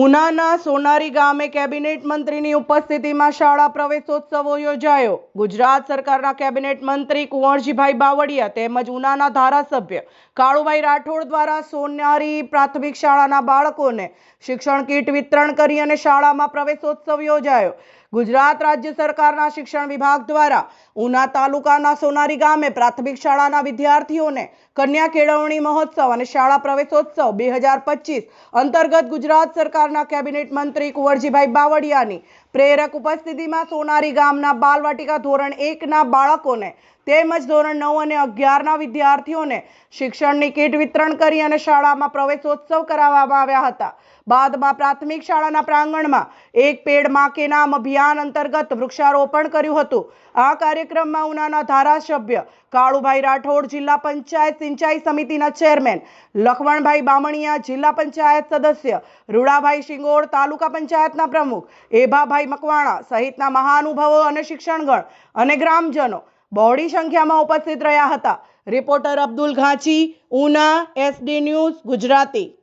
ઉનાના સોનારી ગામે કેબિનેટ મંત્રીની ઉપસ્થિતિમાં શાળા પ્રવેશોત્સવો યોજાયો. ગુજરાત સરકારના કેબિનેટ મંત્રી કુંવરજીભાઈ બાવળિયા તેમજ ઉનાના ધારાસભ્ય કાળુભાઈ રાઠોડ દ્વારા સોનારી પ્રાથમિક શાળાના બાળકોને શિક્ષણ કીટ વિતરણ કરી અને શાળામાં પ્રવેશોત્સવ યોજાયો. ગુજરાત રાજ્ય સરકારના શિક્ષણ વિભાગ દ્વારા ઉના તાલુકાના સોનારી ગામે પ્રાથમિક શાળાના વિદ્યાર્થીઓને કન્યા કેળવણી મહોત્સવ અને શાળા પ્રવેશોત્સવ બે હજાર અંતર્ગત ગુજરાત સરકારના કેબિનેટ મંત્રી કુંવરજીભાઈ બાવળિયાની પ્રેરક ઉપસ્થિતિમાં સોનારી ગામના બાલવાટિકા ધોરણ એકના બાળકોને તેમજ ધોરણ નવ અને અગિયારના વિદ્યાર્થીઓને શિક્ષણની કીટ વિતરણ કરી અને શાળામાં પ્રવેશોત્સવ કરાવવામાં આવ્યા હતા. બાદમાં પ્રાથમિક શાળાના પ્રાંગણમાં એક પેડમાં કે નામ અભિયાન અંતર્ગત વૃક્ષારોપણ કર્યું હતું. આ કાર્યક્રમમાં ઉનાના ધારાસભ્ય કાળુભાઈ રાઠોડ, જિલ્લા પંચાયત સિંચાઈ સમિતિના ચેરમેન લખમણભાઈ બામણિયા, જિલ્લા પંચાયત સદસ્ય રૂડાભાઈ શિંગોળ, તાલુકા પંચાયતના પ્રમુખ એભાભાઈ મકવાણા સહિતના મહાનુભાવો અને શિક્ષણગણ અને ગ્રામજનો બહોળી સંખ્યામાં ઉપસ્થિત રહ્યા હતા. Reporter Abdul Ghanchi, Una, S D news, Gujarati.